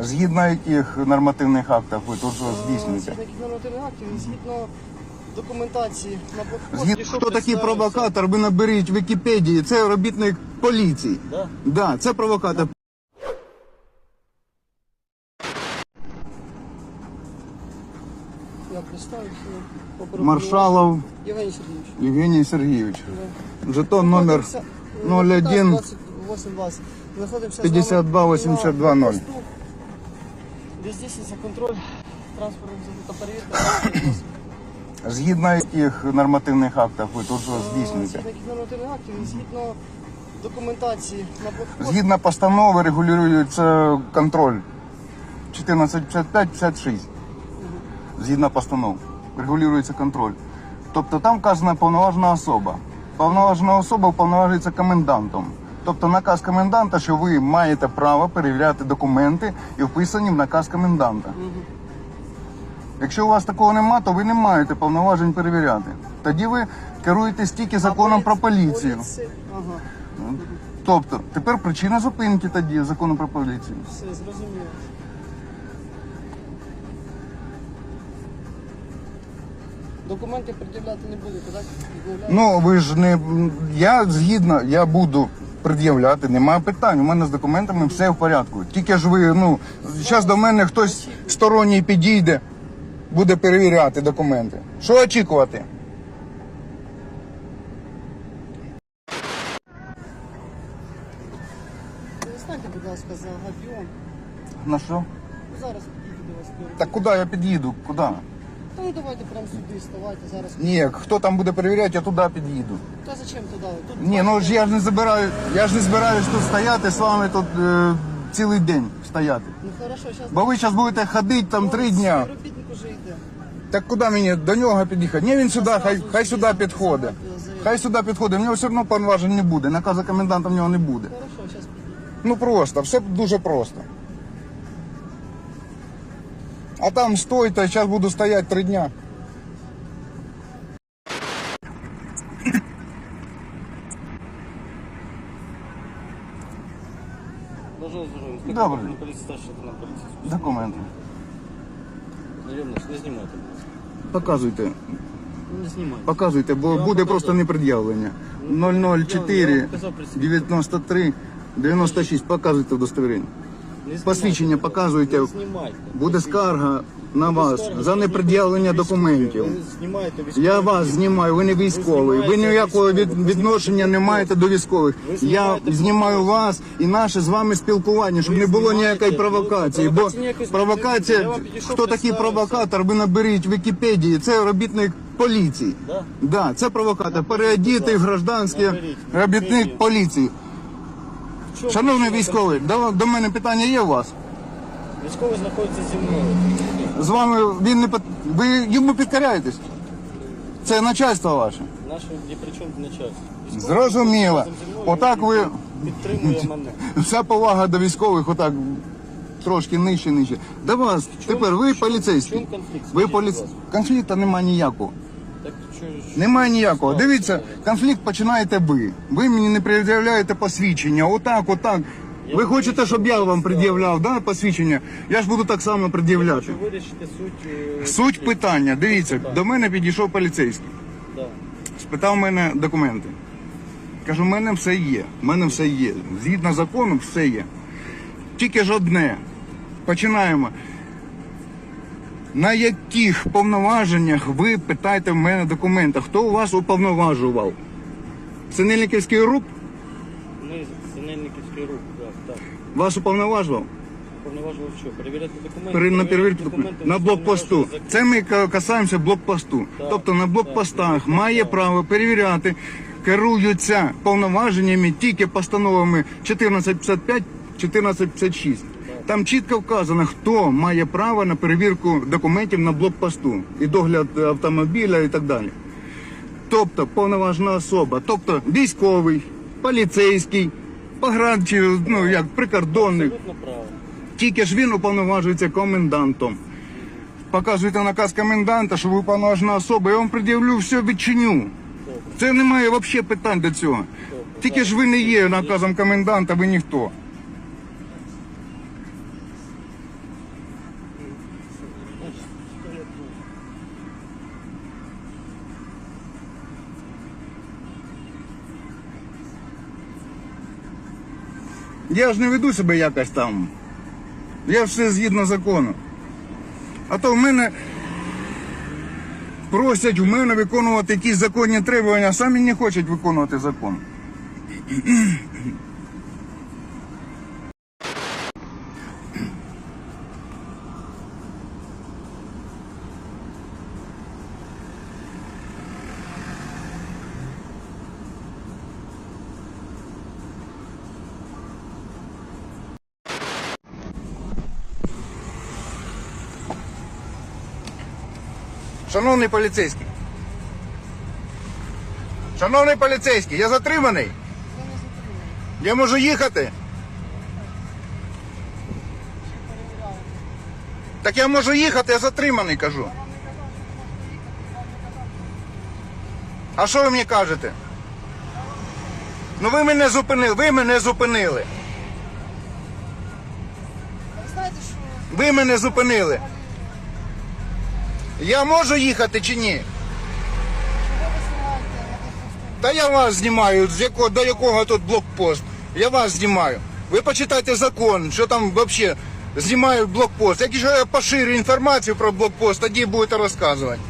Згідно яких нормативних актів ви тут здійснюєте? Яких нормативних актів згідно документації на блокпості. Хто такий провокатор, ви наберіть в Вікіпедії, це робітник поліції. Да? Да, це провокатор. Я Маршалов Євгеній Сергійович. Євгеній Сергійович. Жетон номер 01 52-82-0. Е, 210 – контроль транспортних та перевірка. Згідно яких нормативних актів ви тут же е, здійснюєте? Згідно яких нормативних актів, згідно документації на блокпост. Згідно постанови регулюється контроль 1455-56. Згідно постанов. Регулюється контроль. Тобто там вказана повноважна особа. Повноважна особа вповноважується комендантом. Тобто наказ коменданта, що ви маєте право перевіряти документи і вписані в наказ коменданта. Якщо у вас такого нема, то ви не маєте повноважень перевіряти. Тоді ви керуєтесь тільки законом про поліцію. Ага, Тобто, тепер причина зупинки тоді закону про поліцію. все зрозуміло. Документи пред'являти не будете, так? Ну ви ж не я згідно, я буду пред'являти, немає питань. У мене з документами все в порядку. Тільки ж ви, ну зараз до мене хтось сторонній підійде, буде перевіряти документи. Що очікувати? Перестаньте, будь ласка, за габіон. На що? Зараз підійду до вас. Так куди я під'їду? Куди? Та ну давайте прямо сюди, вставайте зараз. Ні, хто там буде перевіряти, я туди під'їду. Та зачем туди? Тут Ні, ну ж я ж не забираю, я ж не збираюсь тут стояти з вами тут е, цілий день стояти. Ну хорошо, зараз. Бо ви зараз будете ходити там три дня. Робітник уже йде. Так куди мені до нього під'їхати? Ні, він сюди, хай, хай сюди підходить. Хай сюди підходить. В нього все одно повноважень не буде. Наказу коменданта в нього не буде. Хорошо, зараз. Ну просто, все дуже просто. А там стойте, зараз буду стояти три дня. Добре. Документи. Не знімайте. Показуйте, Не знімайте. показуйте, бо вам буде показав. просто непред'явлення. Я вам 004 показав представник. 93 96. Показуйте удостоверення. Знімайте, Посвідчення. Не знімайте. Буде скарга на вас за непред'явлення документів. Ви знімаєте військові. Я вас знімаю, ви не військовий. Ви ніякого від, відношення не маєте до військових. Я знімаєте знімаю вас і наше з вами спілкування, щоб не було знімаєте, ніякої ну, провокації. Бо провокації ніякої я провокація, вам підійшов, хто такий представився. провокатор, ви наберіть в Вікіпедії. Це робітник поліції. Да? Да, це провокатор. Переодітий в гражданське Наберіть. робітник поліції. Чому Шановний військовий, до, до мене питання є у вас? Військовий знаходиться зі мною. З вами він не пот- ви йому підкоряєтесь? Це начальство ваше. Наше ні при чому начальство. Військовий Зрозуміло. разом зі мною, Отак ви Підтримує мене. Вся повага до військових, отак трошки нижче, нижче. До вас тепер ви поліцейський. в чому конфлікт? Ви Скажіть, поліц... будь ласка. Конфлікту немає ніякого. Так що ж? Немає ніякого. Дивіться, конфлікт починаєте ви. Ви мені не пред'являєте посвідчення. Отак, отак. Ви хочете, щоб я вам пред'являв да, посвідчення? Я ж буду так само пред'являти. Хочу вирішити суть. е, Суть конфлікту. питання. Дивіться, до мене підійшов поліцейський. Да. Спитав мене документи. Кажу, в мене все є. В мене все є. Згідно закону, все є. Тільки ж одне. Починаємо. На яких повноваженнях ви питаєте в мене документи? Хто у вас уповноважував? Синельниківський РУП Ми Синельниківський рух, так, так. вас уповноважував? Повноважував що? Перевіряти документи? Пере- на Перевіряти перевірку документи на блокпосту. Це ми ка- касаємося блокпосту. Так, Тобто на так, блокпостах так, має так. право перевіряти, керуються повноваженнями тільки постановами 1455, 1456. Там чітко вказано, хто має право на перевірку документів на блокпосту і догляд автомобіля і так далі. Тобто повноважна особа, тобто військовий, поліцейський, погранчий, ну як прикордонник. Тільки ж він уповноважується комендантом. Показуєте наказ коменданта, що ви уповноважена особа, я вам пред'явлю все відчиню. Це немає взагалі питань до цього. Тільки ж ви не є наказом коменданта, ви ніхто. Я ж не веду себе якось там. Я все згідно закону. А то в мене просять у мене виконувати якісь законні требування, а самі не хочуть виконувати закон. Шановний поліцейський. Шановний поліцейський, я затриманий. Я можу їхати. Так я можу їхати, я затриманий, кажу. А що ви мені кажете? Ну ви мене зупинили, ви мене зупинили. Ви мене зупинили. Я можу їхати чи ні? Та я вас знімаю, з якого до якого тут блокпост. Я вас знімаю. Ви почитайте закон, що там взагалі знімають блокпост. Якщо я поширю інформацію про блокпост, тоді будете розказувати.